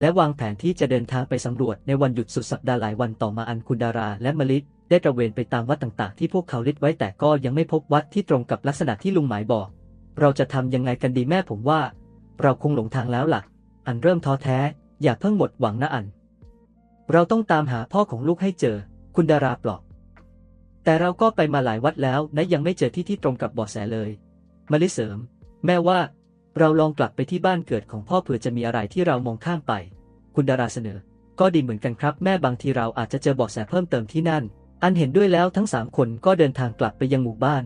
และวางแผนที่จะเดินทางไปสำรวจในวันหยุดสุดสัปดาห์หลายวันต่อมาอันคุณดาราและมลิศได้ตระเวนไปตามวัดต่างๆ ที่พวกเขาลิดไว้แต่ก็ยังไม่พบวัดที่ตรงกับลักษณะที่ลุงหมายบอก เราจะทำยังไงกันดีแม่ผมว่า เราคงหลงทางแล้วล่ะ อันเริ่มท้อแท้ อย่าเพิ่งหมดหวังนะอัน เราต้องตามหาพ่อของลูกให้เจอ คุณดาราปลอบแต่เราก็ไปมาหลายวัดแล้วนะยังไม่เจอที่ที่ตรงกับบาะแสเลย มลิเสริม แม่ว่า เราลองกลับไปที่บ้านเกิดของพ่อเผื่อจะมีอะไรที่เรามองข้ามไป คุณดาราเสนอ ก็ดีเหมือนกันครับ แม่บางทีเราอาจจะเจอเบาะแสเพิ่มเติมที่นั่น อันเห็นด้วยแล้วทั้งสามคนก็เดินทางกลับไปยังหมู่บ้าน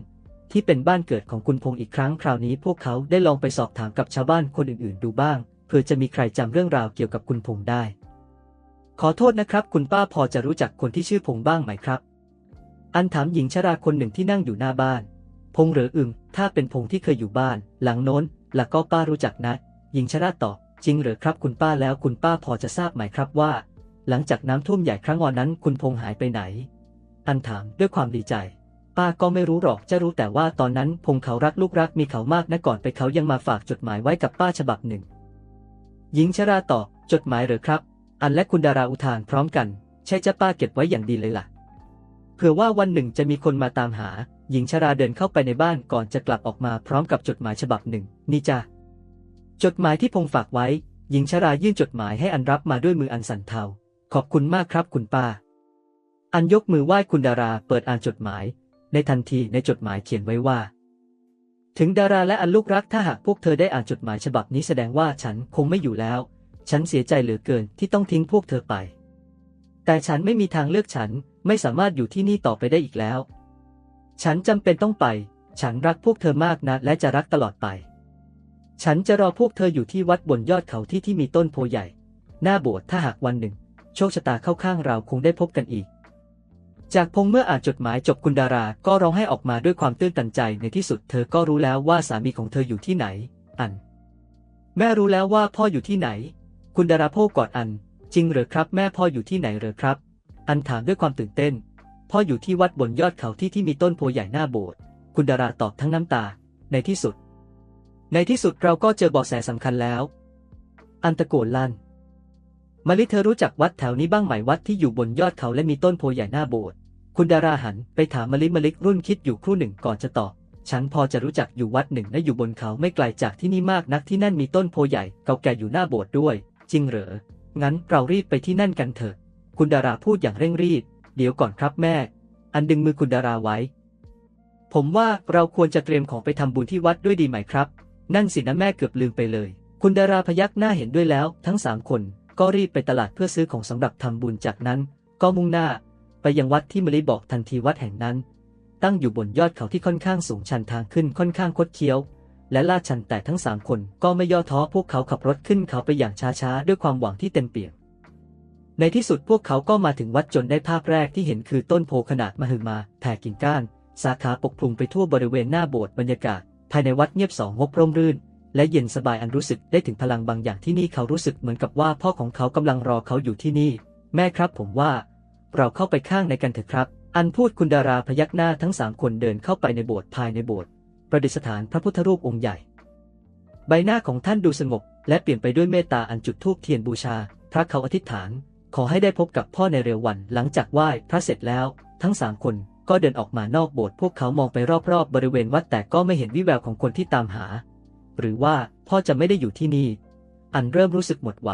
ที่เป็นบ้านเกิดของคุณพงษ์อีกครั้งคราวนี้พวกเขาได้ลองไปสอบถามกับชาวบ้านคนอื่นๆ ดูบ้าง เผื่อจะมีใครจำเรื่องราวเกี่ยวกับคุณพงษ์ได้ ขอโทษนะครับ คุณป้าพอจะรู้จักคนที่ชื่อพงษ์บ้างไหมครับ อันถามหญิงชราคนหนึ่งที่นั่งอยู่หน้าบ้าน พงษ์หรืออึมถ้าเป็นพงษ์ที่เคยอยู่บ้าน หลังโน้น แล้วก็ป้ารู้จักนะหญิงชราตอบจริงหรือครับคุณป้าแล้วคุณป้าพอจะทราบไหมครับว่า หลังจากน้ำท่วมใหญ่ครั้งวันนั้นคุณพงษ์หายไปไหน อันถามด้วยความดีใจ ป้าก็ไม่รู้หรอกจะรู้แต่ว่าตอนนั้นพงษ์เขารักลูกรักมีเขามากนะก่อนไปเขายังมาฝากจดหมายไว้กับป้าฉบับหนึ่ง หญิงชราตอบจดหมายหรือครับ อันและคุณดาราอุทานพร้อมกัน ใช่จะป้าเก็บไว้อย่างดีเลยล่ะ เผื่อว่าวันหนึ่งจะมีคนมาตามหา หญิงชราเดินเข้าไปในบ้านก่อนจะกลับออกมาพร้อมกับจดหมายฉบับหนึ่ง นี่จ้ะจดหมายที่พงฝากไว้ หญิงชรายื่นจดหมายให้อันรับมาด้วยมืออันสั่นเทา ขอบคุณมากครับคุณป้า อันยกมือไหว้คุณดาราเปิดอ่านจดหมาย ในทันทีในจดหมายเขียนไว้ว่า ถึงดาราและอันลูกรักถ้าหากพวกเธอได้อ่านจดหมายฉบับนี้แสดงว่าฉันคงไม่อยู่แล้ว ฉันเสียใจเหลือเกินที่ต้องทิ้งพวกเธอไป แต่ฉันไม่มีทางเลือกฉัน ไม่สามารถอยู่ที่นี่ต่อไปได้อีกแล้ว ฉันจำเป็นต้องไป ฉันรักพวกเธอมากนะ และจะรักตลอดไป ฉันจะรอพวกเธออยู่ที่วัดบนยอดเขาที่ที่มีต้นโพใหญ่ หน้าโบสถ์ถ้าหากวันหนึ่ง โชคชะตาเข้าข้างเราคงได้พบกันอีก จากพงเมื่ออ่านจดหมายจบคุณดารา ก็ร้องไห้ออกมาด้วยความตื้นตันใจในที่สุดเธอก็รู้แล้วว่าสามีของเธออยู่ที่ไหน อัน แม่รู้แล้วว่าพ่ออยู่ที่ไหน คุณดาราโพกอดอัน จริงหรือครับ แม่พ่ออยู่ที่ไหนหรือครับ อันถามด้วยความตื่นเต้น พ่ออยู่ที่วัดบนยอดเขาที่ที่มีต้นโพใหญ่หน้าโบสถ์คุณดาราตอบทั้งน้ำตา ในที่สุด ในที่สุดเราก็เจอเบาะแสสำคัญแล้ว อันตะโกนลั่นมาลิเธอรู้จักวัดแถวนี้บ้างไหมวัดที่อยู่บนยอดเขาและมีต้นโพใหญ่หน้าโบสถ์คุณดาราหันไปถามมลิมลิกรุ่นคิดอยู่ครู่หนึ่งก่อนจะตอบฉันพอจะรู้จักอยู่วัดหนึ่งและอยู่บนเขาไม่ไกลจากที่นี่มากนักที่นั่นมีต้นโพใหญ่เก่าแก่อยู่หน้าโบสถ์ด้วย จริงเหรอ งั้นเรารีบไปที่นั่นกันเถอะ คุณดาราพูดอย่างเร่งรีบ เดี๋ยวก่อนครับแม่ อันดึงมือคุณดาราไว้ ผมว่าเราควรจะเตรียมของไปทำบุญที่วัดด้วยดีไหมครับ นั่นสินะแม่เกือบลืมไปเลย คุณดาราพยักหน้าเห็นด้วยแล้ว ทั้งสามคนก็รีบไปตลาดเพื่อซื้อของสำหรับทำบุญจากนั้น ก็มุ่งหน้า ไปยังวัดที่มลิบอกทันทีวัดแห่งนั้น ตั้งอยู่บนยอดเขาที่ค่อนข้างสูงชันทางขึ้นค่อนข้างคดเคี้ยวและลาดชันแต่ทั้งสามคนก็ไม่ย่อท้อพวกเขาขับรถขึ้นเขาไปอย่างช้าๆ ด้วยความหวังที่เต็มเปี่ยม ในที่สุดพวกเขาก็มาถึงวัดจนได้ภาพแรกที่เห็นคือต้นโพขนาดมหึมาแผ่กิ่งก้าน สาขาปกคลุมไปทั่วบริเวณหน้าโบสถ์บรรยากาศ ภายในวัดเงียบสองงบร่มรื่น และเย็นสบายอันรู้สึกได้ถึงพลังบางอย่างที่นี่เขารู้สึกเหมือนกับว่าพ่อของเขากำลังรอเขาอยู่ที่นี่ แม่ครับผมว่า เราเข้าไปข้างในกันเถอะครับ อันพูดคุณดาราพยักหน้าทั้งสามคนเดินเข้าไปในโบสถ์ภายในโบสถ์ประดิษฐานพระพุทธรูปองค์ใหญ่ ใบหน้าของท่านดูสงบและเปลี่ยนไปด้วยเมตตาอันจุดธูปเทียนบูชา พระเขาอธิษฐาน ขอให้ได้พบกับพ่อในเร็ววัน หลังจากไหว้พระเสร็จแล้ว ทั้งสามคนก็เดินออกมานอกโบสถ์พวกเขามองไปรอบๆ บริเวณวัดแต่ก็ไม่เห็นวิแววของคนที่ตามหา หรือว่าพ่อจะไม่ได้อยู่ที่นี่ อันเริ่มรู้สึกหมดหวัง